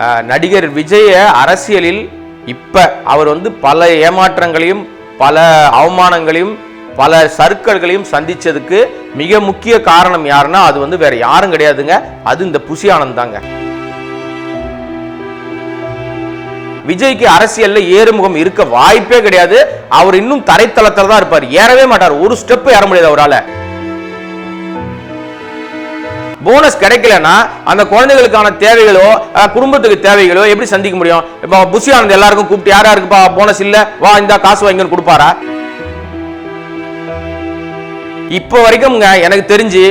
நடிகர் விஜய அரசியலில் இப்ப அவர் வந்து பல ஏமாற்றங்களையும் பல அவமானங்களையும் பல சர்க்கல்களையும் சந்திச்சதுக்கு மிக முக்கிய காரணம் யாருன்னா அது வந்து வேற யாரும் கிடையாதுங்க. அது இந்த புசி ஆனந்த் தாங்க. விஜய்க்கு அரசியல்ல ஏறுமுகம் இருக்க வாய்ப்பே கிடையாது. அவர் இன்னும் தரைத்தளத்தில் தான் இருப்பார். ஏறவே மாட்டார். ஒரு ஸ்டெப் ஏற முடியாது அவரால. போனஸ் கிடைக்கலன்னா அந்த குழந்தைகளுக்கான தேவைகளோ குடும்பத்துக்கு தேவைகளோ எப்படி சந்திக்க முடியும்? இப்போ புஷி ஆனந்த் எல்லாருக்கும் கூப்பிட்டு யாரா இருக்குப்பா போனஸ் இல்ல? வா இந்த காசு வாங்கின்னு கொடுப்பாரா? இப்போ வரைக்கும்ங்க எனக்கு தெரிஞ்சு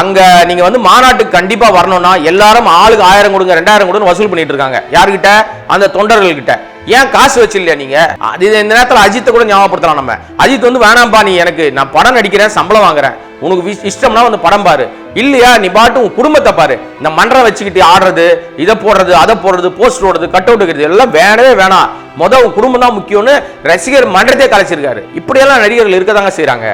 அங்க நீங்க வந்து மாநாட்டுக்கு கண்டிப்பா வரணும்னா எல்லாரும் ஆளுக்கு ஆயிரம் கொடுங்க ரெண்டாயிரம் கொடுங்க வசூல் பண்ணிட்டு இருக்காங்க. யாருக்கிட்ட அந்த தொண்டர்கள் கிட்ட ஏன் காசு வச்சில்லையா நீங்க? அது இந்த நேரத்தில் அஜித்தை கூட ஞாபகப்படுத்தலாம் நம்ம. அஜித் வந்து வேணாம்பா நீ எனக்கு நான் படம் நடிக்கிறேன் சம்பளம் வாங்குறேன். உனக்கு இஷ்டம்னா வந்து படம் பாரு. இல்லையா நீ பாட்டு உன் குடும்பத்தை பாரு. இந்த மன்றம் வச்சுக்கிட்டு ஆடுறது இதை போடுறது அதை போடுறது போஸ்ட் ஓடுறது கட் அவுட் வைக்கிறது எல்லாம் வேணவே வேணாம். மொதல் உன் குடும்பம் தான் முக்கியம்னு ரசிகர் மன்றத்தை கலைச்சிருக்காரு. இப்படியெல்லாம் நடிகர்கள் இருக்கதாங்க செய்கிறாங்க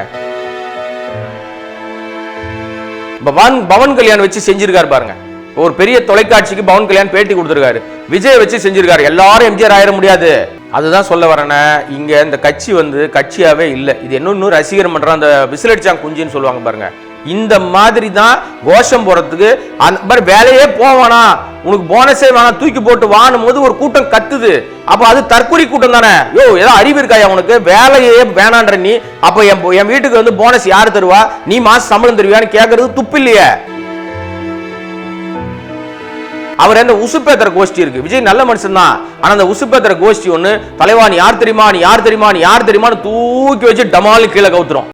பவன் பவன் கல்யாண் வச்சு செஞ்சிருக்காரு பாருங்க. ஒரு பெரிய தொலைக்காட்சிக்கு பவன் கல்யாண் பேட்டி கொடுத்துருக்காரு. விஜய் வச்சு செஞ்சிருக்காரு. எல்லாரும் எம்ஜிஆர் ஆயிட முடியாது. அதுதான் சொல்ல வரேனே. இங்க இந்த கட்சி வந்து கட்சியாவே இல்லை. இது இன்னொன்னு ரசிகர் மன்றம் அந்த விசிலடிச்சாங்க குஞ்சுன்னு சொல்லுவாங்க பாருங்க. இந்த மாதிரி தான் கோஷம் போறதுக்கு. அந்த மாதிரி வேலையே போவானா? உனக்கு போனஸே வேணாம் தூக்கி போட்டு வாணும் போது ஒரு கூட்டம் கத்துது. அப்ப அது தற்கொலை கூட்டம் தானே? யோ ஏதோ அறிவு இருக்காயா உனக்கு? வேலையே வேணான்ற நீ. அப்ப என் என் வீட்டுக்கு வந்து போனஸ் யாரு தருவா? நீ மாசம் சம்பளம் தருவியான்னு கேட்கறது துப்பு இல்லையே? அவர் அந்த உசுப்பேத்திர கோஷ்டி இருக்கு. விஜய் நல்ல மனுஷன் தான். ஆனா அந்த உசுப்பேத்திர கோஷ்டி ஒண்ணு தலைவா நீ யார் தெரியுமா? நீ யார் தெரியுமா? நீ யார் தெரியுமான்னு தூக்கி வச்சு டமாலு கீழே கவுத்துரும்.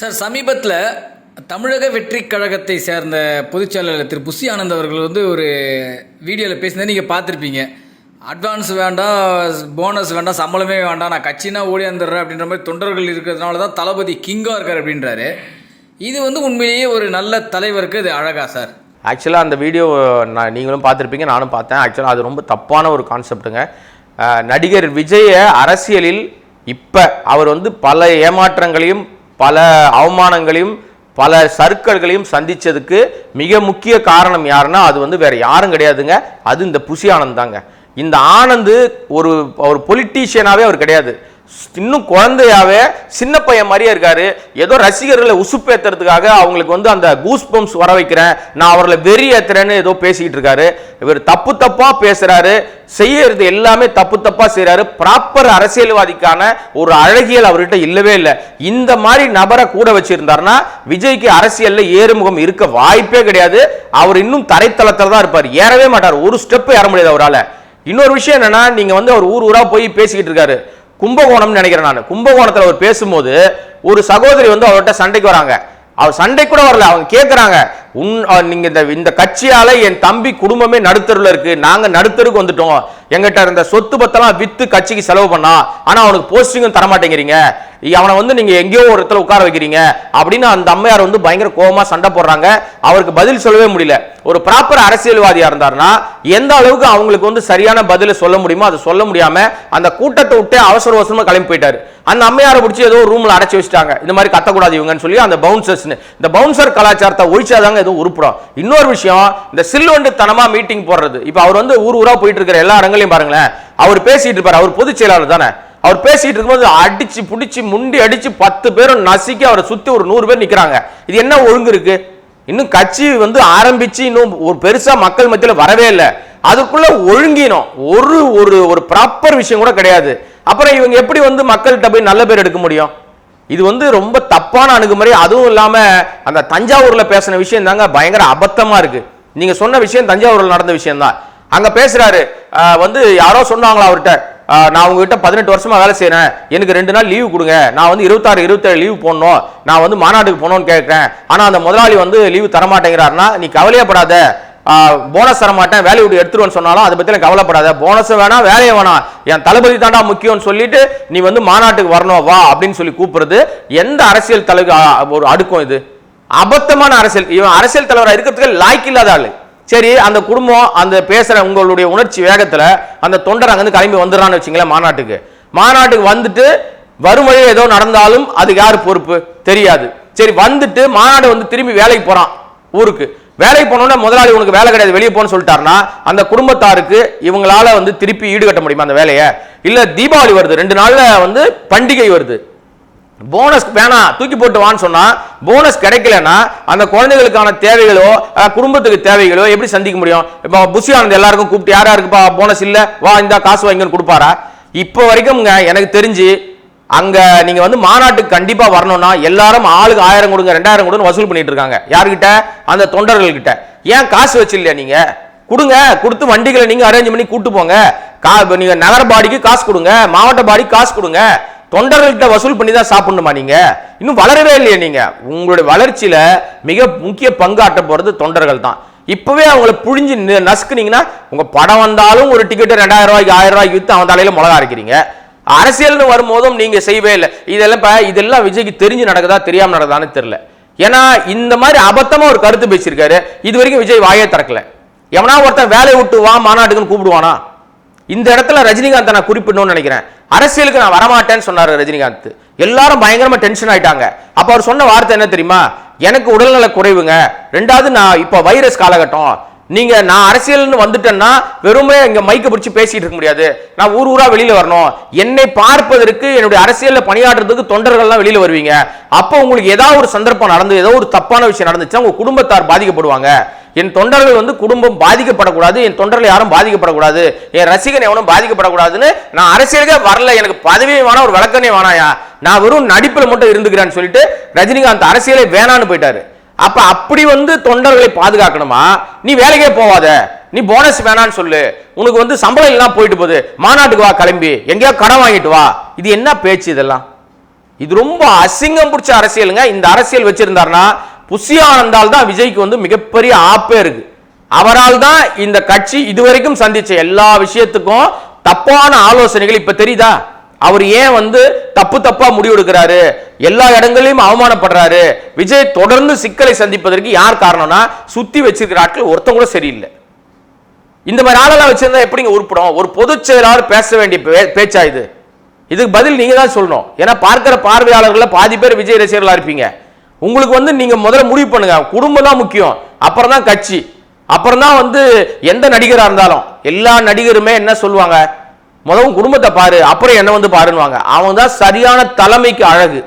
சார் சமீபத்தில் தமிழக வெற்றி கழகத்தை சேர்ந்த பொதுச் செயலாளர் திரு. புசி ஆனந்த் அவர்கள் வந்து ஒரு வீடியோவில் பேசினதை நீங்கள் பார்த்துருப்பீங்க. அட்வான்ஸ் வேண்டாம் போனஸ் வேண்டாம் சம்பளமே வேண்டாம் நான் கட்சினா ஓடி வந்துடுறேன் அப்படின்ற மாதிரி தொண்டர்கள் இருக்கிறதுனால தான் தளபதி கிங்காக இருக்கார் அப்படின்றாரு. இது வந்து உண்மையிலேயே ஒரு நல்ல தலைவருக்கு இது அழகா சார்? ஆக்சுவலாக அந்த வீடியோ நான் நீங்களும் பார்த்துருப்பீங்க நானும் பார்த்தேன். ஆக்சுவலாக அது ரொம்ப தப்பான ஒரு கான்செப்ட்டுங்க நடிகர் விஜய அரசியலில் இப்போ அவர் வந்து பல ஏமாற்றங்களையும் பல அவமானங்களையும் பல சர்க்கல்களையும் சந்தித்ததுக்கு மிக முக்கிய காரணம் யாருன்னா அது வந்து வேறு யாரும் கிடையாதுங்க. அது இந்த புஷி ஆனந்த் தாங்க. இந்த ஆனந்த் ஒரு ஒரு பொலிட்டீஷியனாகவே அவர் கிடையாது. இன்னும் குழந்தையாவே சின்ன பையன் மாதிரியே இருக்காரு. ஏதோ ரசிகர்களை உசுப்பேத்துறதுக்காக அவங்களுக்கு வந்து அந்த கூஸ் பம்ப்ஸ் வர வைக்கிறேன். நான் அவர்களை வெறி ஏத்துறேன்னு ஏதோ பேசிக்கிட்டு இருக்காரு. இவர் தப்பு தப்பா பேசுறாரு. செய்யறது எல்லாமே தப்பு தப்பா செய்கிறாரு ப்ராப்பர் அரசியல்வாதிக்கான ஒரு அழகியல் அவர்கிட்ட இல்லவே இல்லை. இந்த மாதிரி நபரை கூட வச்சிருந்தாருன்னா விஜய்க்கு அரசியல்ல ஏறுமுகம் இருக்க வாய்ப்பே கிடையாது. அவர் இன்னும் தரைத்தளத்தில் தான் இருப்பார். ஏறவே மாட்டார். ஒரு ஸ்டெப் ஏற முடியாது அவரால். இன்னொரு விஷயம் என்னன்னா நீங்க வந்து அவர் ஊர் ஊரா போய் பேசிக்கிட்டு இருக்காரு. கும்பகோணம்னு நினைக்கிறேன் நான். கும்பகோணத்துல அவர் பேசும்போது ஒரு சகோதரி வந்து அவர்கிட்ட சண்டைக்கு வராங்க. அவர் சண்டை கூட வரல. அவங்க கேட்குறாங்க உன் நீங்கள் நீங்க இந்த இந்த கட்சியால என் தம்பி குடும்பமே நடுத்தருல இருக்கு. நாங்க நடுத்தருக்கு வந்துட்டோம். எங்கிட்ட இருந்த சொத்து பத்தெல்லாம் வித்து கட்சிக்கு செலவு பண்ணா ஆனா அவனுக்கு போஸ்டிங்கும் தரமாட்டேங்கிறீங்க. அவனை வந்து நீங்க எங்கேயோ ஒரு இடத்துல உட்கார வைக்கிறீங்க. அப்படின்னு அந்த அம்மையார் வந்து பயங்கர கோவமா சண்டை போடுறாங்க. அவருக்கு பதில் சொல்லவே முடியல. ஒரு ப்ராப்பர் அரசியல்வாதியா இருந்தார்னா எந்த அளவுக்கு அவங்களுக்கு வந்து சரியான பதிலை சொல்ல முடியுமோ அதை சொல்ல முடியாம அந்த கூட்டத்தை விட்டு அவசர அவசரமா கிளம்பி போயிட்டாரு. அந்த அம்மையாரை பிடிச்சி ஏதோ ரூம்ல அடைச்சி வச்சுட்டாங்க. இந்த மாதிரி கத்தக்கூடாது இவங்கன்னு சொல்லி அந்த பவுன்சர்ஸ் இந்த பவுன்சர் கலாச்சாரத்தை ஒழிச்சாதாங்க எதுவும் உருப்புறோம் இன்னொரு விஷயம் இந்த சில்லுவண்டு தனமா மீட்டிங் போடுறது. இப்போ அவர் வந்து ஊர் ஊரா போயிட்டு இருக்கிற எல்லா இடங்களையும் பாருங்களேன். அவர் பேசிட்டு இருப்பார். அவர் பொதுச் செயலாளர் தானே. அவர் பேசிட்டு இருக்கும்போது அடிச்சு புடிச்சு முண்டி அடிச்சு பத்து பேரும் நசுக்கி அவரை சுத்தி ஒரு நூறு பேர் நிக்கிறாங்க. இது என்ன ஒழுங்கு இருக்கு? இன்னும் கட்சி வந்து ஆரம்பிச்சு இன்னும் ஒரு பெருசா மக்கள் மத்தியில வரவே இல்லை. அதுக்குள்ள ஒழுங்கினோம். ஒரு ஒரு ஒரு ப்ராப்பர் விஷயம் கூட கிடையாது. அப்புறம் இவங்க எப்படி வந்து மக்கள்கிட்ட போய் நல்ல பேர் எடுக்க முடியும்? இது வந்து ரொம்ப தப்பான அணுகுமுறை. அதுவும் இல்லாமல் அந்த தஞ்சாவூரில் பேசின விஷயம் தாங்க பயங்கர அபத்தமாக இருக்கு. நீங்கள் சொன்ன விஷயம் தஞ்சாவூரில் நடந்த விஷயம் தான் அங்கே பேசுகிறாரு வந்து யாரோ சொன்னாங்களா அவர்கிட்ட? நான் உங்ககிட்ட பதினெட்டு வருஷமா வேலை செய்கிறேன் எனக்கு ரெண்டு நாள் லீவு கொடுங்க. நான் வந்து இருபத்தாறு இருபத்தேழு லீவு போடணும். நான் வந்து மாநாட்டுக்கு போகணும்னு கேட்குறேன் ஆனால் அந்த முதலாளி வந்து லீவு தர மாட்டேங்கிறாருன்னா நீ கவலையப்படாத போனஸ் தர மாட்டேன் வேலையை விட்டு எடுத்துருவேன்னு சொன்னாலும் அதை பற்றி கவலைப்படாத. போனஸும் வேணாம் வேலையை வேணாம். என் தளபதி தாண்டா முக்கியம்னு சொல்லிட்டு நீ வந்து மாநாட்டுக்கு வரணும் வா அப்படின்னு சொல்லி கூப்பிடுறது எந்த அரசியல் தலைவர் ஒரு அடுக்கும் இது? அபத்தமான அரசியல். இவன் அரசியல் தலைவராக இருக்கிறதுக்கு லாய்க்கு இல்லாத ஆளு. சரி அந்த குடும்பம் அந்த பேசுற உங்களுடைய உணர்ச்சி வேகத்துல அந்த தொண்டர் அங்கேருந்து கிளம்பி வந்துடுறான்னு வச்சுங்களேன் மாநாட்டுக்கு. மாநாட்டுக்கு வந்துட்டு வரும் வழி ஏதோ நடந்தாலும் அதுக்கு யார் பொறுப்பு? தெரியாது. சரி வந்துட்டு மாநாடு வந்து திரும்பி வேலைக்கு போறான் ஊருக்கு. வேலைக்கு போனோட முதலாளி உனக்கு வேலை கிடையாது வெளியே போன்னு சொல்லிட்டாருன்னா அந்த குடும்பத்தாருக்கு இவங்களால வந்து திருப்பி ஈடுகட்ட முடியுமா அந்த வேலையை? இல்ல தீபாவளி வருது ரெண்டு நாள்ல வந்து பண்டிகை வருது. போனஸ் வேணாம் தூக்கி போட்டு வான்னு சொன்னா போனஸ் கிடைக்கலன்னா அந்த குழந்தைகளுக்கான தேவைகளோ குடும்பத்துக்கு தேவைகளோ எப்படி சந்திக்க முடியும்? இப்போ புஷி ஆனந்த் எல்லாருக்கும் கூப்பிட்டு யார் யாருக்குப்பா போனஸ் இல்ல? வா இந்த காசு வாங்கின்னு கொடுப்பாரா? இப்போ வரைக்கும் எனக்கு தெரிஞ்சு அங்க நீங்க வந்து மாநாட்டுக்கு கண்டிப்பா வரணும்னா எல்லாரும் ஆளுக்கு ஆயிரம் கொடுங்க ரெண்டாயிரம் கொடுங்க வசூல் பண்ணிட்டு இருக்காங்க. யார்கிட்ட? அந்த தொண்டர்கள் கிட்ட ஏன் காசு வச்சில்லையா நீங்க? கொடுங்க கொடுத்து வண்டிகளை நீங்க அரேஞ்ச் பண்ணி கூட்டு போங்க. கா இப்ப நீங்க நகர பாடிக்கு காசு கொடுங்க மாவட்ட பாடிக்கு காசு கொடுங்க. தொண்டர்கள்ட்ட வசூல் பண்ணி தான் சாப்பிடணுமா நீங்க? இன்னும் வளரவே இல்லையா நீங்க. உங்களுடைய வளர்ச்சியில மிக முக்கிய பங்காற்ற போறது தொண்டர்கள் தான். இப்பவே அவங்கள புழிஞ்சு நசுக்குனீங்கன்னா உங்க படம் வந்தாலும் ஒரு டிக்கெட் ரெண்டாயிரம் ரூபாய்க்கு ஆயிரம் ரூபாய்க்கு வித்து அவன் தலையில மிளகா அரைக்கிறீங்க. அரசியல்னு வரும்போதும் நீங்க செய்யவே இல்லை. இதெல்லாம் இப்ப இதெல்லாம் விஜய்க்கு தெரிஞ்சு நடக்குதா தெரியாம நடக்குதான்னு தெரியல. ஏன்னா இந்த மாதிரி அபத்தமா ஒரு கருத்து பேசியிருக்காரு. இது வரைக்கும் விஜய் வாயே திறக்கல. எவனா ஒருத்தன் வேலையை விட்டு வா மாநாட்டுக்குன்னு கூப்பிடுவானா? இந்த இடத்துல ரஜினிகாந்த் நான் குறிப்பிடணும்னு நினைக்கிறேன். அரசியலுக்கு நான் வரமாட்டேன்னு சொன்னார் ரஜினிகாந்த். எல்லாரும் பயங்கரமா டென்ஷன் ஆயிட்டாங்க. அப்ப அவர் சொன்ன வார்த்தை என்ன தெரியுமா? எனக்கு உடல்நல குறைவுங்க. ரெண்டாவது நான் இப்ப வைரஸ் காலகட்டம். நீங்க நான் அரசியல்னு வந்துட்டேன்னா வெறுமே இங்க மைக்க பிடிச்சு பேசிட்டு இருக்க முடியாது. நான் ஊர் ஊரா வெளியில வரணும். என்னை பார்ப்பதற்கு என்னுடைய அரசியல்ல பணியாற்றுறதுக்கு தொண்டர்கள்லாம் வெளியில வருவீங்க. அப்போ உங்களுக்கு ஏதாவது ஒரு சந்தர்ப்பம் நடந்து ஏதோ ஒரு தப்பான விஷயம் நடந்துச்சுன்னா உங்க குடும்பத்தார் பாதிக்கப்படுவாங்க. என் தொண்டர்கள் வந்து குடும்பம் பாதிக்கப்படக்கூடாது. என் தொண்டர்கள் யாரும் பாதிக்கப்படக்கூடாது. என் ரசிகன் எவனும் பாதிக்கப்படக்கூடாதுன்னு நான் அரசியலுக்கே வரல. எனக்கு பதவியும் வேணாம் ஒரு விளக்கனே வேணாயா? நான் வெறும் நடிப்பில் மட்டும் இருந்துக்கிறேன்னு சொல்லிட்டு ரஜினிகாந்த் அரசியலே வேணான்னு போயிட்டாரு. அப்ப அப்படி வந்து தொண்டர்களை பாதுகாக்கணுமா? நீ வேலைக்கே போவாத நீ போனஸ் வேணான்னு சொல்லு. உனக்கு வந்து சம்பளம் எல்லாம் போயிட்டு போகுது. மாநாட்டுக்கு வா கிளம்பி. எங்கேயோ கடன் வாங்கிட்டு வா. இது என்ன பேச்சு இதெல்லாம்? இது ரொம்ப அசிங்கம் பிடிச்ச அரசியலுங்க. இந்த அரசியல் வச்சிருந்தாருன்னா புஷி தான் விஜய்க்கு வந்து மிகப்பெரிய ஆப்பே இருக்கு. அவரால் தான் இந்த கட்சி இதுவரைக்கும் சந்திச்ச எல்லா விஷயத்துக்கும் தப்பான ஆலோசனைகள் இப்ப தெரியுதா? அவர் ஏன் வந்து தப்பு தப்பா முடிவெடுக்கிறாரு? எல்லா இடங்களையும் அவமானப்படுறாரு. விஜய் தொடர்ந்து சிக்கலை சந்திப்பதற்கு யார் காரணம்னா சுத்தி வச்சிருக்கிற ஆட்கள் ஒருத்தம் கூட சரியில்லை. இந்த மாதிரி ஆளெல்லாம் வச்சிருந்தா எப்படிங்க உருப்படும் ஒரு பொதுச் செயலாளர் பேச வேண்டிய பே- பேச்சா இது? இதுக்கு பதில் நீங்க தான் சொல்லணும். ஏன்னா பார்க்கிற பார்வையாளர்கள பாதி பேர் விஜய் ரசிகர்களா இருப்பீங்க. உங்களுக்கு வந்து நீங்க முதல்ல முடிவு பண்ணுங்க. குடும்பம் தான் முக்கியம். அப்புறம் தான் கட்சி. அப்புறம் தான் வந்து எந்த நடிகரா இருந்தாலும். எல்லா நடிகருமே என்ன சொல்லுவாங்க? முதவும் குடும்பத்தை பாரு அப்புறம் என்ன வந்து பாருன்னுவாங்க. அவன் தான் சரியான தலைமைக்கு அழகு.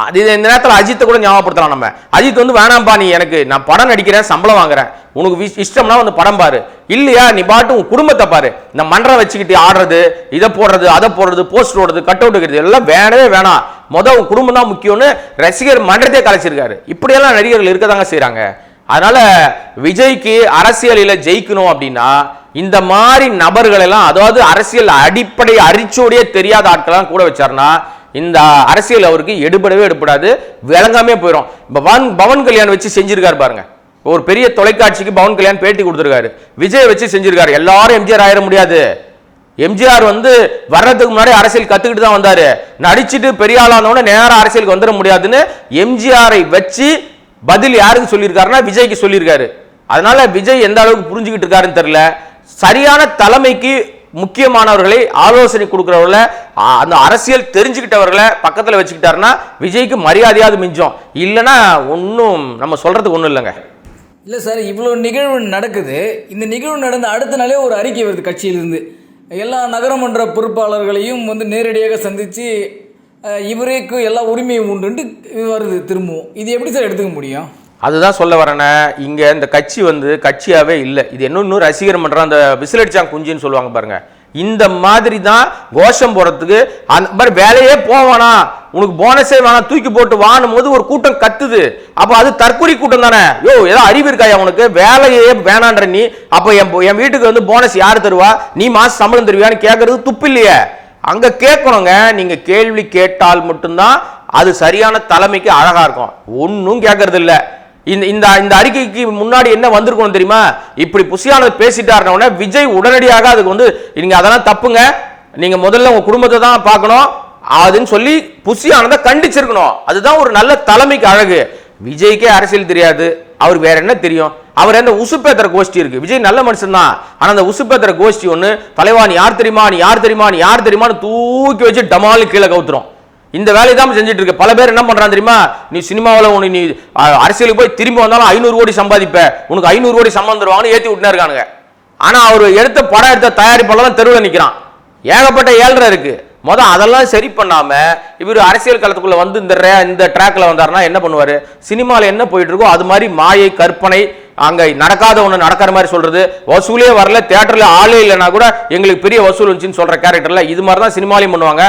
அது இது இந்த நேரத்தில் அஜித்தை கூட ஞாபகப்படுத்தலாம் நம்ம. அஜித் வந்து வேணாம்பா நீ எனக்கு நான் படம் நடிக்கிறேன் சம்பளம் வாங்குறேன். உனக்கு இஷ்டம்னா வந்து படம் பாரு. இல்லையா நீ பாட்டு உன் குடும்பத்தை பாரு. இந்த மன்றம் வச்சுக்கிட்டு ஆடுறது இதை போடுறது அதை போடுறது போஸ்ட் ஓடுறது கட் அவுட் வைக்கிறது எல்லாம் வேணவே வேணாம். முத உன் குடும்பம் தான் முக்கியம்னு ரசிகர் மன்றத்தை கலைச்சிருக்காரு. இப்படியெல்லாம் நடிகர்கள் இருக்க தாங்க செய்கிறாங்க அதனால விஜய்க்கு அரசியலில் ஜெயிக்கணும் அப்படின்னா இந்த மாதிரி நபர்கள் எல்லாம் அதாவது அரசியல் அடிப்படை அரிச்சோடியே தெரியாத ஆட்கள்லாம் கூட வச்சாருன்னா இந்த அரசியல் அவருக்கு எடுபடவே எடுபடாது விளங்காமே போயிடும் இப்போ பவன் பவன் கல்யாண் வச்சு செஞ்சிருக்காரு பாருங்க. ஒரு பெரிய தொலைக்காட்சிக்கு பவன் கல்யாண் பேட்டி கொடுத்துருக்காரு. விஜய் வச்சு செஞ்சிருக்காரு. எல்லாரும் எம்ஜிஆர் ஆயிட முடியாது. எம்ஜிஆர் வந்து வர்றதுக்கு முன்னாடி அரசியல் கத்துக்கிட்டு தான் வந்தாரு. நடிச்சுட்டு பெரிய ஆளானவன நேரம் அரசியலுக்கு வந்துட முடியாதுன்னு எம்ஜிஆரை வச்சு பதில் யாருக்கு சொல்லியிருக்காருன்னா விஜய்க்கு சொல்லியிருக்காரு. அதனால விஜய் எந்த அளவுக்கு புரிஞ்சுக்கிட்டு இருக்காருன்னு தெரியல. சரியான தலைமைக்கு முக்கியமானவர்களை ஆலோசனை கொடுக்குறவர்கள அந்த அரசியல் தெரிஞ்சுக்கிட்டவர்களை பக்கத்தில் வச்சுக்கிட்டாருன்னா விஜய்க்கு மரியாதையாவது மிஞ்சம். இல்லைன்னா ஒன்றும் நம்ம சொல்கிறதுக்கு ஒன்றும் இல்லைங்க. இல்லை சார் இவ்வளோ நிகழ்வு நடக்குது. இந்த நிகழ்வு நடந்த அடுத்த நாளே ஒரு அறிக்கை வருது கட்சியிலிருந்து. எல்லா நகரமன்ற பொறுப்பாளர்களையும் வந்து நேரடியாக சந்தித்து இவரேக்கு எல்லா உரிமையும் உண்டுன்ட்டு வருது திரும்பவும். இது எப்படி சார் எடுத்துக்க முடியும்? அதுதான் சொல்ல வரேனே இங்கே இந்த கட்சி வந்து கட்சியாகவே இல்லை. இது இன்னும் ரசிகர் மன்றம் அந்த விசிலடிச்சாங்க குஞ்சுன்னு சொல்லுவாங்க பாருங்கள் இந்த மாதிரி தான் கோஷம் போகிறதுக்கு அந்த மாதிரி வேலையே போவானா உனக்கு போனஸே வேணாம் தூக்கி போட்டு வாணும் போது ஒரு கூட்டம் கத்துது. அப்போ அது தற்கொலை கூட்டம் தானே? யோ ஏதோ அறிவு இருக்காயா உனக்கு? வேலையே வேணான்ற நீ அப்போ என் என் வீட்டுக்கு வந்து போனஸ் யார் தருவா? நீ மாசம் சம்பளம் தருவியான்னு கேட்கறது துப்பு இல்லையே. அங்கே கேட்கணுங்க நீங்கள் கேள்வி கேட்டால் மட்டும்தான் அது சரியான தலைமைக்கு அழகாக இருக்கும். ஒன்றும் கேட்கறது இந்த இந்த இந்த அறிக்கைக்கு முன்னாடி என்ன வந்திருக்கணும் தெரியுமா? இப்படி புசியானது பேசிட்டாருன விஜய் உடனடியாக அதுக்கு வந்து நீங்க அதெல்லாம் தப்புங்க. நீங்க முதல்ல உங்க குடும்பத்தை தான் பார்க்கணும். அதுன்னு சொல்லி புசியானதை கண்டிச்சிருக்கணும். அதுதான் ஒரு நல்ல தலைமைக்கு அழகு. விஜய்க்கே அரசியல் தெரியாது. அவர் வேற என்ன தெரியும்? அவர் அந்த உசுப்பேத்திர கோஷ்டி இருக்கு. விஜய் நல்ல மனுஷன் தான். ஆனா அந்த உசுப்பேத்திர கோஷ்டி ஒன்று தலைவா நீ யார் தெரியுமா? நீ யார் தெரியுமா? நீ யார் தெரியுமான்னு தூக்கி வச்சு டமாலு கீழே கவுத்துரும். இந்த வேலையை தான் செஞ்சுட்டு இருக்கு பல பேர் என்ன பண்ணுறான் தெரியுமா? நீ சினிமாவில் உனக்கு நீ அரசியலுக்கு போய் திரும்பி வந்தாலும் ஐநூறு கோடி சம்பாதிப்ப. உனக்கு ஐநூறு கோடி சம்பளம் தருவாங்கன்னு ஏத்தி விட்டுனே இருக்கானுங்க. ஆனால் அவர் எடுத்த படம் எடுத்த தயாரிப்பாளர் தெருவில் நிற்கிறான் ஏகப்பட்ட ஏழ்ரை இருக்கு. மொதல் அதெல்லாம் சரி பண்ணாமல் இவர் அரசியல் களத்துக்குள்ளே வந்து இந்த ரே- இந்த ட்ராக்ல வந்தாருன்னா என்ன பண்ணுவார்? சினிமாவில் என்ன போயிட்டு இருக்கோ அது மாதிரி மாயை கற்பனை அங்கே நடக்காத ஒன்று நடக்கிற மாதிரி சொல்கிறது வசூலே வரல தேட்டரில் ஆளே இல்லைன்னா கூட எங்களுக்கு பெரிய வசூல் இருந்துச்சுன்னு சொல்கிற கேரக்டரில் இது மாதிரி தான் சினிமாலையும் பண்ணுவாங்க.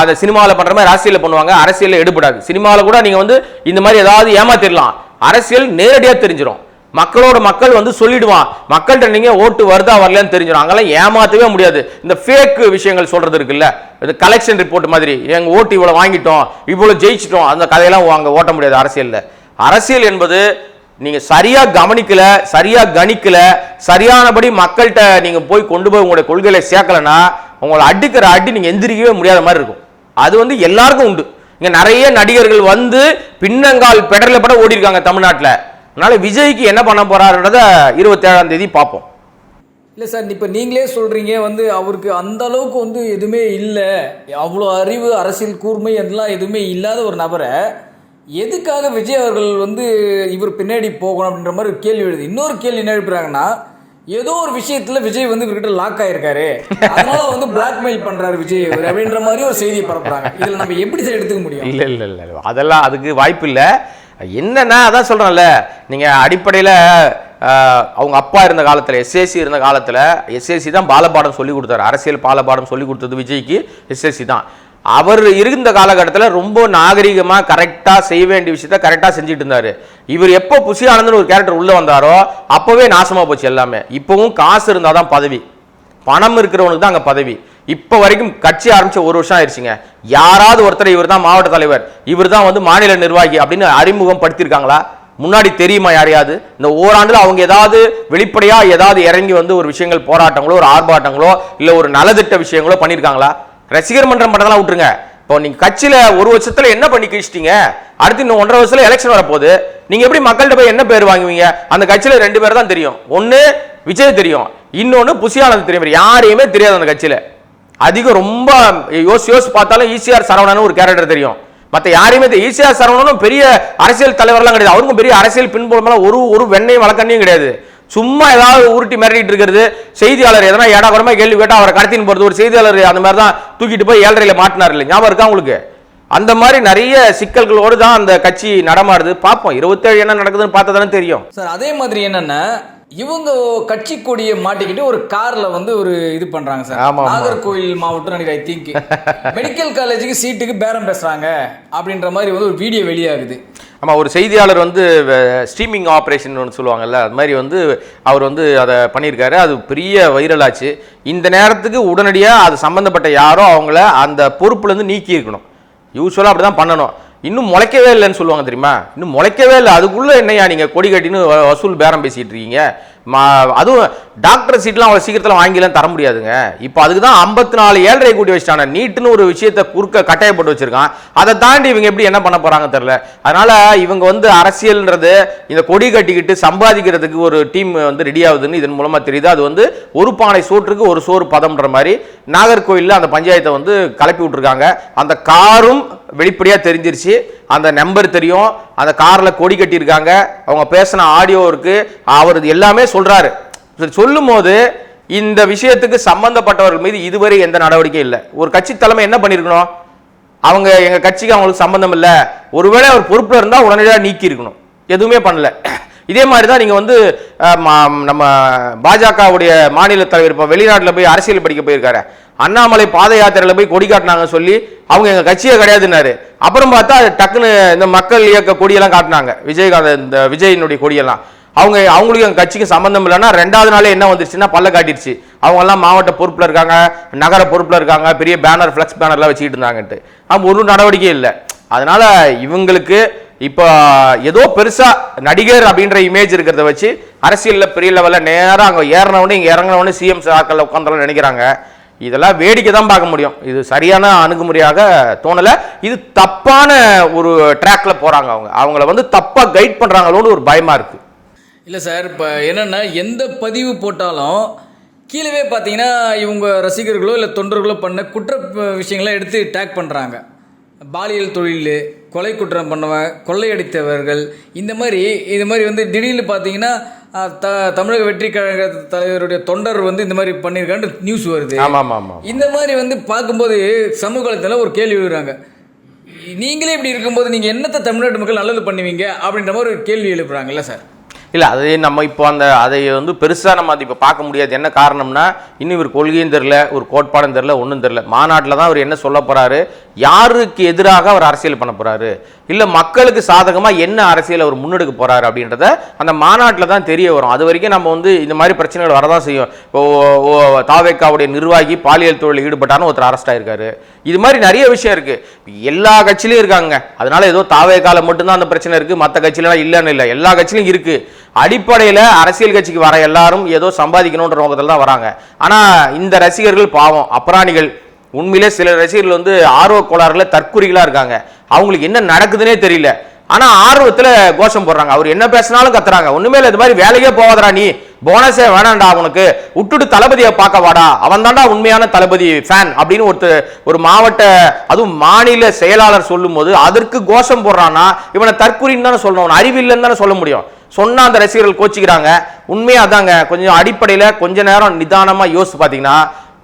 அதை சினிமாவில் பண்ணுற மாதிரி அரசியலில் பண்ணுவாங்க. அரசியலில் எடுபடாது. சினிமாவில் கூட நீங்கள் வந்து இந்த மாதிரி ஏதாவது ஏமாத்திடலாம் அரசியல் நேரடியாக தெரிஞ்சிடும் மக்களோட மக்கள் வந்து சொல்லிடுவான். மக்கள்கிட்ட நீங்கள் ஓட்டு வருதா வரலன்னு தெரிஞ்சிடும் அங்கெல்லாம் ஏமாற்றவே முடியாது. இந்த ஃபேக் விஷயங்கள் சொல்கிறது இருக்குல்ல? இது கலெக்ஷன் ரிப்போர்ட் மாதிரி. எங்கள் ஓட்டு இவ்வளோ வாங்கிட்டோம் இவ்வளோ ஜெயிச்சிட்டோம். அந்த கதையெல்லாம் அங்கே ஓட்ட முடியாது அரசியலில். அரசியல் என்பது நீங்கள் சரியாக கவனிக்கல சரியாக கணிக்கல சரியானபடி மக்கள்கிட்ட நீங்கள் போய் கொண்டு போய் உங்களுடைய கொள்கைகளை சேர்க்கலன்னா உங்களை அடிக்கிற அடி நீங்கள் எந்திரிக்கவே முடியாத மாதிரி இருக்கும். அது வந்து எல்லாருக்கும் உண்டு. இங்க நிறைய நடிகர்கள் வந்து பின்னங்கால் பெடரில் பட ஓடி இருக்காங்க தமிழ்நாட்டுல. அதனால விஜய்க்கு என்ன பண்ண போறாருன்றத இருபத்தேழாம் தேதி பார்ப்போம். இல்லை சார் இப்போ நீங்களே சொல்கிறீங்க வந்து அவருக்கு அந்த அளவுக்கு வந்து எதுவுமே இல்லை. அவ்வளோ அறிவு அரசியல் கூர்மை அதெல்லாம் எதுவுமே இல்லாத ஒரு நபரை எதுக்காக விஜய் அவர்கள் வந்து இவர் பின்னாடி போகணும் அப்படின்ற மாதிரி கேள்வி எழுது. இன்னொரு கேள்வி என்ன எழுப்புறாங்கன்னா ஏதோ ஒரு விஷயத்துல விஜய் வந்து இவர்கிட்ட லாக் ஆயிருக்காரு. அதனால வந்து பிளாக்மெயில் பண்றாரு விஜய் இவர் அப்படின்ற மாதிரி ஒரு செய்தியை பரப்புறாங்க. இதுல நம்ம எப்படி சார் எடுத்துக்க முடியும்? இல்ல இல்ல இல்ல அதெல்லாம் அதுக்கு வாய்ப்பு இல்ல. என்னன்னா அதான் சொல்றேன்ல. நீங்க அடிப்படையில அவங்க அப்பா இருந்த காலத்தில் எஸ்எஸ்சி இருந்த காலத்தில் எஸ்எஸ்சி தான் பாலபாடம் சொல்லி கொடுத்தாரு. அரசியல் பாலபாடம் சொல்லி கொடுத்தது விஜய்க்கு எஸ்எஸ்சி தான். அவர் இருந்த காலகட்டத்தில் ரொம்ப நாகரிகமாக கரெக்டாக செய்ய வேண்டிய விஷயத்த கரெக்டாக செஞ்சுட்டு இருந்தார். இவர் எப்போ புசி ஆனந்தன் ஒரு கேரக்டர் உள்ளே வந்தாரோ அப்போவே நாசமாக போச்சு எல்லாமே. இப்போவும் காசு இருந்தால் தான் பதவி. பணம் இருக்கிறவனுக்கு தான் அங்கே பதவி. இப்போ வரைக்கும் கட்சி ஆரம்பித்த ஒரு வருஷம் ஆயிடுச்சுங்க. யாராவது ஒருத்தர் இவர் தான் மாவட்ட தலைவர். இவர் தான் வந்து மாநில நிர்வாகி அப்படின்னு அறிமுகம் படுத்திருக்காங்களா? முன்னாடி தெரியுமா யாரையாவது? இந்த ஓராண்டில் அவங்க ஏதாவது வெளிப்படையாக ஏதாவது இறங்கி வந்து ஒரு விஷயங்கள் போராட்டங்களோ ஒரு ஆர்ப்பாட்டங்களோ இல்லை ஒரு நலத்திட்ட விஷயங்களோ பண்ணியிருக்காங்களா ரசிகர் மன்றம் பண்றதெல்லாம் விட்டுருங்க. இப்போ நீங்க கட்சியில ஒரு வருஷத்துல என்ன பண்ணி கிழிச்சிட்டீங்க? அடுத்து இன்னும் ஒன்றரை வருஷத்துல எலெக்ஷன் வரப்போகுது. நீங்க எப்படி மக்கள்கிட்ட போய் என்ன பேர் வாங்குவீங்க? அந்த கட்சியில ரெண்டு பேர் தான் தெரியும். ஒன்று விஜய் தெரியும். இன்னொன்னு புசியானது தெரியும். யாரையுமே தெரியாது அந்த கட்சியில. அதிகம் ரொம்ப யோசி யோசி பார்த்தாலும் ஈசிஆர் சரவணன் ஒரு கேரக்டர் தெரியும். மத்த யாரையுமே ஈசிஆர் சரவணனும் பெரிய அரசியல் தலைவர்லாம் கிடையாது. அவருக்கும் பெரிய அரசியல் பின்புலமெல்லாம் ஒரு ஒரு வெண்ணையும் வழக்கண்ணையும் கிடையாது. சும்மா ஏதாவது உருட்டி மிரட்டிட்டு இருக்கிறது. செய்தியாளர் எதனா ஏடாகுறமா கேள்வி கேட்டா அவரை கடத்தின்னு போறது. ஒரு செய்தியாளர் அந்த மாதிரி தான் தூக்கிட்டு போய் ஏழரையில மாட்டினார் இல்லை ஞாபகம் இருக்கா உங்களுக்கு? அந்த மாதிரி நிறைய சிக்கல்களோடு தான் அந்த கட்சி நடமாடுது. பார்ப்போம். இருபத்தேழு என்ன நடக்குதுன்னு பார்த்தா தானே தெரியும். சார் அதே மாதிரி என்னன்னா இவங்க கட்சி கொடியை மாட்டிக்கிட்டு ஒரு கார்ல வந்து ஒரு இது பண்றாங்க சார். நாகர்கோயில் மாவட்டம் நினைக்கிறேன் ஐ திங்க். மெடிக்கல் காலேஜுக்கு சீட்டுக்கு பேரம் பேசுறாங்க அப்படின்ற மாதிரி வந்து ஒரு வீடியோ வெளியாகுது. ஆமாம் ஒரு செய்தியாளர் வந்து ஸ்ட்ரீமிங் ஆப்ரேஷன் ஒன்று சொல்லுவாங்கல்ல அது மாதிரி வந்து அவர் வந்து அதை பண்ணியிருக்காரு. அது பெரிய வைரல் ஆச்சு. இந்த நேரத்துக்கு உடனடியாக அது சம்மந்தப்பட்ட யாரோ அவங்கள அந்த பொறுப்புலேருந்து நீக்கி இருக்கணும் யூஸ்வலாக அப்படி தான் பண்ணணும். இன்னும் முளைக்கவே இல்லைன்னு சொல்லுவாங்க தெரியுமா? இன்னும் முளைக்கவே இல்லை. அதுக்குள்ளே என்னையா நீங்கள் கொடி கட்டின்னு வ- வசூல் பேரம் பேசிகிட்டு இருக்கீங்க? மா அதுவும் டாக்டர் சீட்லாம் அவ்வளோ சீக்கிரத்தில் வாங்கிலாம் தர முடியாதுங்க. இப்போ அதுக்கு தான் ஐம்பத்தி நாலு ஏழரை கூட்டி வச்சிட்டாங்க நீட்டுன்னு ஒரு விஷயத்தை குறுக்க கட்டாயப்பட்டு வச்சுருக்கான். அதை தாண்டி இவங்க எப்படி என்ன பண்ண போகிறாங்க தெரில அதனால் இவங்க வந்து அரசியல்ன்றது இந்த கொடி கட்டிக்கிட்டு சம்பாதிக்கிறதுக்கு ஒரு டீம் வந்து ரெடி ஆகுதுன்னு இதன் மூலமாக தெரியுது. அது வந்து ஒரு பானை சோற்றுக்கு ஒரு சோறு பதம்ன்ற மாதிரி நாகர்கோவிலில் அந்த பஞ்சாயத்தை வந்து கலப்பி விட்ருக்காங்க அந்த காரும் வெளிப்படையாக தெரிஞ்சிருச்சு. அந்த நம்பர் தெரியும். அந்த காரில் கொடி கட்டியிருக்காங்க. அவங்க பேசின ஆடியோ இருக்குது அவர் எல்லாமே சொல்கிறாரு சொல்லும் போது இந்த விஷயத்துக்கு சம்பந்தப்பட்டவர்கள் மீது இதுவரை எந்த நடவடிக்கையும் இல்லை. ஒரு கட்சி தலைமை என்ன பண்ணியிருக்கணும் அவங்க எங்கள் கட்சிக்கு அவங்களுக்கு சம்பந்தம் இல்லை. ஒருவேளை அவர் பொறுப்பில் இருந்தால் உடனடியாக நீக்கி இருக்கணும் எதுவுமே பண்ணல. இதே மாதிரி தான் நீங்கள் வந்து நம்ம பாஜகவுடைய மாநில தலைவர் இப்போ வெளிநாட்டில் போய் அரசியல் படிக்க போயிருக்காரு. அண்ணாமலை பாத யாத்திரையில் போய் கொடி காட்டினாங்க சொல்லி அவங்க எங்கள் கட்சியே கிடையாதுன்னாரு. அப்புறம் பார்த்தா அது டக்குன்னு இந்த மக்கள் இயக்க கொடியெல்லாம் காட்டினாங்க. விஜயகாந்த் இந்த விஜயினுடைய கொடியெல்லாம். அவங்க அவங்களுக்கு எங்கள் கட்சிக்கு சம்மந்தம் இல்லைன்னா ரெண்டாவது நாளே என்ன வந்துருச்சுன்னா பல்ல காட்டிருச்சு. அவங்கெல்லாம் மாவட்ட பொறுப்பில் இருக்காங்க நகர பொறுப்பில் இருக்காங்க பெரிய பேனர் ஃப்ளெக்ஸ் பேனர்லாம் வச்சுக்கிட்டு இருந்தாங்கன்ட்டு. அவங்க ஒரு நடவடிக்கை இல்லை. அதனால் இவங்களுக்கு இப்போ ஏதோ பெருசாக நடிகர் அப்படின்ற இமேஜ் இருக்கிறத வச்சு அரசியலில் பெரிய லெவலில் நேராக அங்கே ஏறினவொடனே இங்கே இறங்கினவொடனே சிஎம் ஆக்கள் உட்காந்துலாம் நினைக்கிறாங்க. இதெல்லாம் வேடிக்கை தான் பார்க்க முடியும். இது சரியான அணுகுமுறையாக தோணலை. இது தப்பான ஒரு ட்ராக்ல போறாங்க அவங்க. அவங்கள வந்து தப்பாக கைட் பண்றாங்களோன்னு ஒரு பயமா இருக்கு. இல்லை சார் இப்போ என்னென்னா எந்த பதிவு போட்டாலும் கீழே பார்த்தீங்கன்னா இவங்க ரசிகர்களோ இல்லை தொண்டர்களோ பண்ண குற்ற ப- விஷயங்களை எடுத்து டேக் பண்ணுறாங்க பாலியல் தொழில் கொலை குற்றம் பண்ணவன் கொள்ளையடித்தவர்கள் இந்த மாதிரி இது மாதிரி வந்து திடீர்னு பார்த்தீங்கன்னா த தமிழக வெற்றி கழக தலைவருடைய தொண்டர் வந்து இந்த மாதிரி பண்ணியிருக்கான்னு நியூஸ் வருது. இந்த மாதிரி வந்து பார்க்கும்போது சமூக வலைத்தளத்தில் ஒரு கேள்வி எழுப்புறாங்க. நீங்களே இப்படி இருக்கும்போது நீங்கள் என்னத்தை தமிழ்நாட்டு மக்கள் நல்லது பண்ணுவீங்க அப்படின்ற மாதிரி ஒரு கேள்வி எழுப்புறாங்கல்ல சார்? இல்லை அதே நம்ம இப்போ அந்த அதை வந்து பெருசாக நம்ம அது இப்போ பார்க்க முடியாது. என்ன காரணம்னா இன்னும் இவர் கொள்கையும் தெரில ஒரு கோட்பாடும் தெரில ஒன்றும் தெரில மாநாட்டில் தான் அவர் என்ன சொல்ல போகிறாரு யாருக்கு எதிராக அவர் அரசியல் பண்ண போகிறாரு இல்லை மக்களுக்கு சாதகமாக என்ன அரசியல் அவர் முன்னெடுக்க போகிறாரு அப்படின்றத அந்த மாநாட்டில் தான் தெரிய வரும். அது வரைக்கும் நம்ம வந்து இந்த மாதிரி பிரச்சனைகள் வரதான் செய்யும். இப்போ தாவேக்காவுடைய நிர்வாகி பாலியல் தொழில் ஈடுபட்டான்னு ஒருத்தர் அரெஸ்ட் ஆயிருக்காரு. இது மாதிரி நிறைய விஷயம் இருக்குது எல்லா கட்சியிலையும் இருக்காங்க. அதனால ஏதோ தாவேக்கால மட்டும்தான் அந்த பிரச்சனை இருக்குது மற்ற கட்சியிலாம் இல்லைன்னு இல்லை. எல்லா கட்சியிலும் இருக்குது அடிப்படையில் அரசியல் கட்சிக்கு வர எல்லாரும் ஏதோ சம்பாதிக்கணுன்ற நோக்கத்தில் தான் வராங்க. ஆனால் இந்த ரசிகர்கள் பாவம். அப்ராணிகள். உண்மையிலே சில ரசிகர்கள் வந்து ஆர்வ கோளாறுல தற்குறிகளாக இருக்காங்க. அவங்களுக்கு என்ன நடக்குதுன்னே தெரியல. ஆனால் ஆர்வத்தில் கோஷம் போடுறாங்க. அவர் என்ன பேசினாலும் கத்துறாங்க. ஒன்றுமே இல்லை இது மாதிரி வேலையே போவாதடா நீ. போனஸே வேணாம்டா அவனுக்கு விட்டுட்டு தளபதியை பார்க்க வாடா. அவன் தான்டா உண்மையான தளபதி ஃபேன் அப்படின்னு ஒருத்தர் ஒரு மாவட்ட அதுவும் மாநில செயலாளர் சொல்லும்போது அதற்கு கோஷம் போடுறான்னா இவனை தற்குறின்னு தானே சொல்லணும். அறிவில்லைன்னு தானே சொல்ல முடியும். சொன்னால் அந்த ரசிகர்கள் கோச்சிக்கிறாங்க. உண்மையாக அதாங்க கொஞ்சம் அடிப்படையில் கொஞ்ச நேரம் நிதானமாக யோசிச்சு பார்த்தீங்கன்னா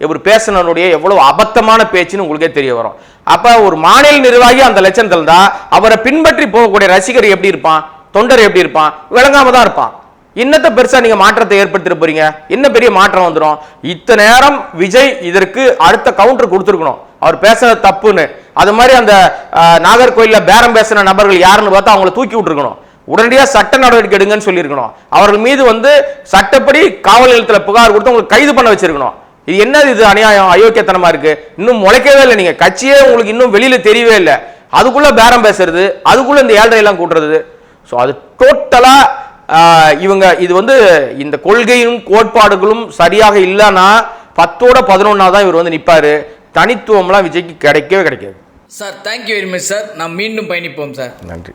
இவர் பேசினனுடைய எவ்வளவு அபத்தமான பேச்சுன்னு உங்களுக்கே தெரிய வரும். அப்போ ஒரு மாநில நிர்வாகி அந்த லட்சணத்தில் தான் அவரை பின்பற்றி போகக்கூடிய ரசிகர் எப்படி இருப்பான்? தொண்டர் எப்படி இருப்பான்? விளங்காம தான் இருப்பான். இன்னத்தை பெருசா நீங்க மாற்றத்தை ஏற்படுத்திட்டு போறீங்க. என்ன பெரிய மாற்றம் வந்துடும் இத்தனை நேரம் விஜய் இதற்கு அடுத்த கவுண்டர் கொடுத்துருக்கணும். அவர் பேசுறது தப்புன்னு. அது மாதிரி அந்த நாகர்கோயிலில் பேரம் பேசின நபர்கள் யாருன்னு பார்த்தா அவங்கள தூக்கி விட்டுருக்கணும். உடனடியா சட்ட நடவடிக்கை எடுங்கன்னு சொல்லியிருக்கணும். அவர்கள் மீது வந்து சட்டப்படி காவல் நிலையத்தில் புகார் கொடுத்து உங்களுக்கு கைது பண்ண வச்சிருக்கணும். இது என்னது இது அநியாயம் அயோக்கியத்தனமா இருக்கு? இன்னும் முளைக்கவே இல்லை நீங்க. கட்சியே உங்களுக்கு இன்னும் வெளியில தெரியவே இல்லை. அதுக்குள்ள பேரம் பேசுறது அதுக்குள்ள இந்த ஏழரை எல்லாம் கூட்டுறது. ஸோ அது டோட்டலா இவங்க இது வந்து இந்த கொள்கையும் கோட்பாடுகளும் சரியாக இல்லைன்னா பத்தோட பதினொன்னா தான் இவர் வந்து நிப்பாரு. தனித்துவம்லாம் விஜய்க்கு கிடைக்கவே கிடைக்காது. Sir thank you very much sir நாம் மீண்டும் பயணிப்போம் சார் நன்றி.